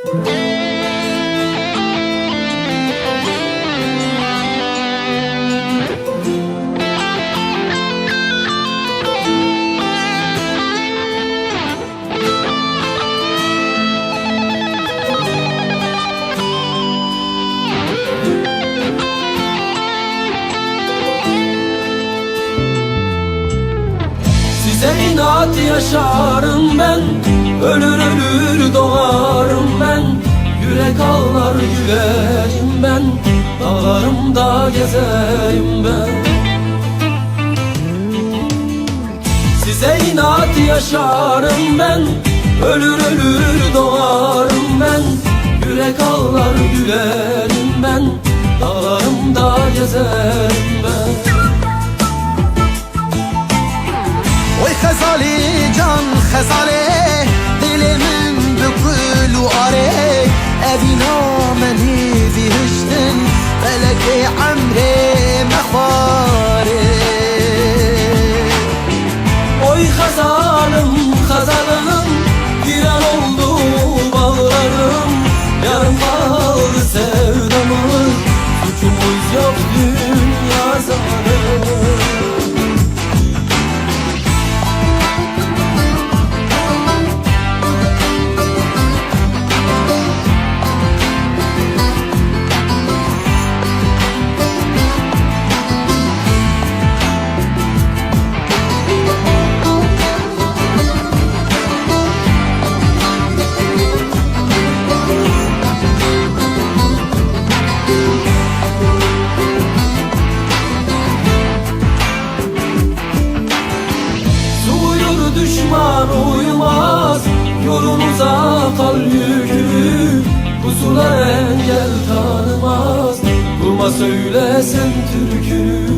Size inat yaşarım ben Ölür ölür doğarım Gezerim ben. Size inat yaşarım ben Ölür ölür doğarım ben. Yürek ağlar gülerim ben Dağlarımda gezerim düşman uyumaz Yolunuza kal yükü Kuzular engel tanımaz. Durma söyle sen türkü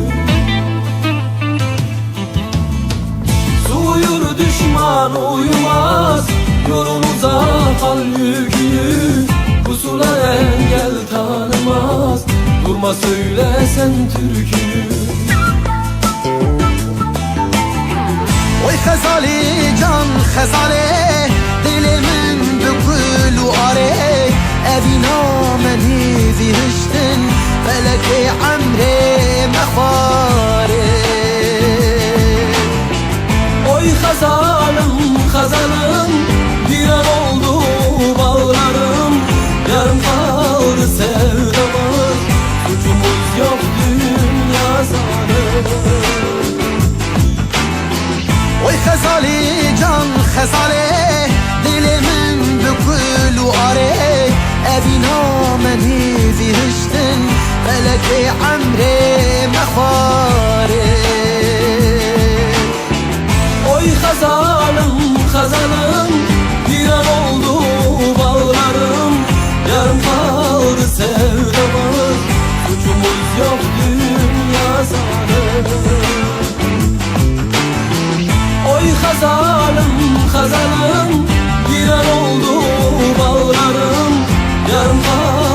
Uyur düşman uyumaz Yolunuza kal yükü Kuzular engel tanımaz. Durma söyle sen türkü can xezali Dilimin bükül u are. Evina meni vihiştin Feleki amre mexware Oy hazalım hazalım Bir an oldu bağlarım. Yarım kaldı sevdamız Suçumuz yok dünya zarı. Oy xezali can خزالي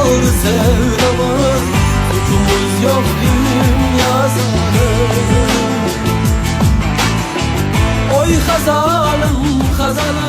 ağır sevdama Tutumuz yok dünyasında Oy kazanım kazanım